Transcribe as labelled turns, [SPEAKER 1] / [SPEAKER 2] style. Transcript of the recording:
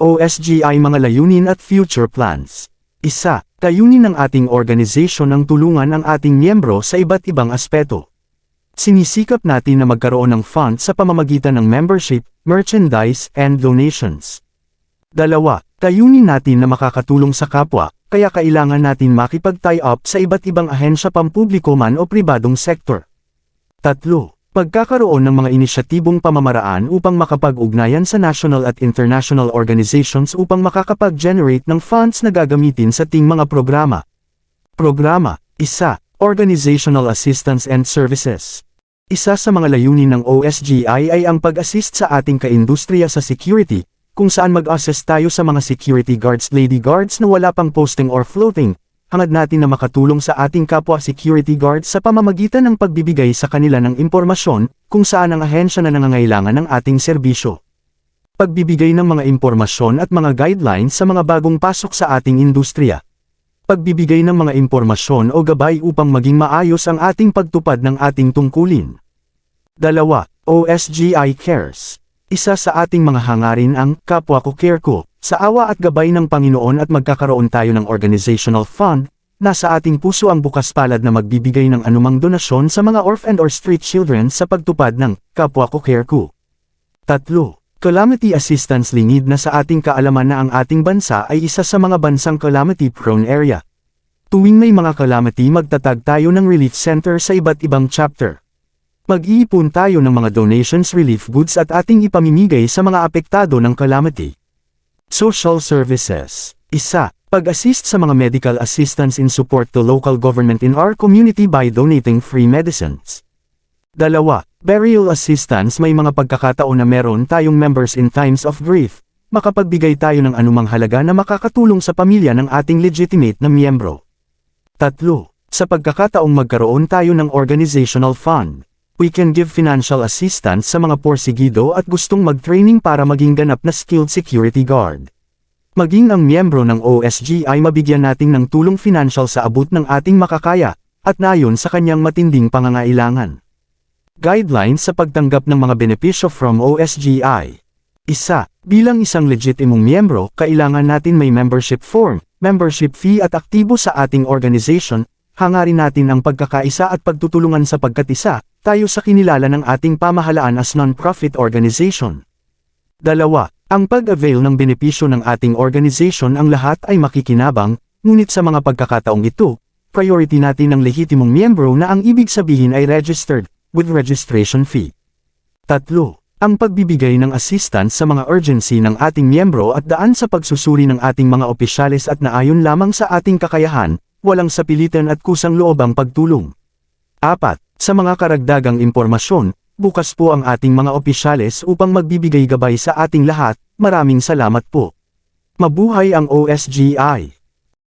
[SPEAKER 1] OSGI mga layunin at future plans. Isa, layunin ng ating organization ang tulungan ang ating miyembro sa iba't ibang aspeto. Sinisikap natin na magkaroon ng fund sa pamamagitan ng membership, merchandise, and donations. Dalawa, layunin natin na makakatulong sa kapwa, kaya kailangan natin makipag-tie up sa iba't ibang ahensya pampubliko man o pribadong sektor. Tatlo, pagkakaroon ng mga inisyatibong pamamaraan upang makapag-ugnayan sa national at international organizations upang makakapag-generate ng funds na gagamitin sa ting mga programa. Programa, isa, Organizational Assistance and Services. Isa sa mga layunin ng OSGI ay ang pag-assist sa ating kaindustriya sa security, kung saan mag-assist tayo sa mga security guards lady guards na wala pang posting or floating, hangad natin na makatulong sa ating kapwa security guards sa pamamagitan ng pagbibigay sa kanila ng impormasyon kung saan ang ahensya na nangangailangan ng ating serbisyo. Pagbibigay ng mga impormasyon at mga guidelines sa mga bagong pasok sa ating industriya. Pagbibigay ng mga impormasyon o gabay upang maging maayos ang ating pagtupad ng ating tungkulin. Dalawa, OSGI Cares. Isa sa ating mga hangarin ang Kapwa ko Care Ko. Sa awa at gabay ng Panginoon at magkakaroon tayo ng organizational fund, nasa ating puso ang bukas palad na magbibigay ng anumang donasyon sa mga orphan or street children sa pagtupad ng Kapwa ko Care Ko. Tatlo, Calamity Assistance lingid na sa ating kaalaman na ang ating bansa ay isa sa mga bansang calamity-prone area. Tuwing may mga calamity magtatag tayo ng relief center sa iba't ibang chapter. Mag-iipon tayo ng mga donations relief goods at ating ipamimigay sa mga apektado ng calamity. Social Services Isa, pag-assist sa mga medical assistance in support to local government in our community by donating free medicines. Dalawa, burial assistance may mga pagkakataon na meron tayong members in times of grief, makapagbigay tayo ng anumang halaga na makakatulong sa pamilya ng ating legitimate na miyembro. Tatlo, sa pagkakataong magkaroon tayo ng organizational fund, we can give financial assistance sa mga porsigido at gustong mag-training para maging ganap na skilled security guard. Maging ang miyembro ng OSG ay mabigyan natin ng tulong financial sa abot ng ating makakaya, at nayon sa kanyang matinding pangangailangan. Guidelines sa pagtanggap ng mga benepisyo from OSGI. Isa, bilang isang legitimong miyembro, kailangan natin may membership form, membership fee at aktibo sa ating organization, hangarin natin ang pagkakaisa at pagtutulungan sa pagkatisa, tayo sa kinilala ng ating pamahalaan as non-profit organization. Dalawa, ang pag-avail ng benepisyo ng ating organization ang lahat ay makikinabang, ngunit sa mga pagkakataong ito, priority natin ang lehitimong miyembro na ang ibig sabihin ay registered, with registration fee. Tatlo, ang pagbibigay ng assistance sa mga urgency ng ating miyembro at daan sa pagsusuri ng ating mga opisyalis at naayon lamang sa ating kakayahan, walang sapilitan at kusang loob ang pagtulong. Apat, sa mga karagdagang impormasyon, bukas po ang ating mga opisyales upang magbibigay gabay sa ating lahat, maraming salamat po. Mabuhay ang OSGI!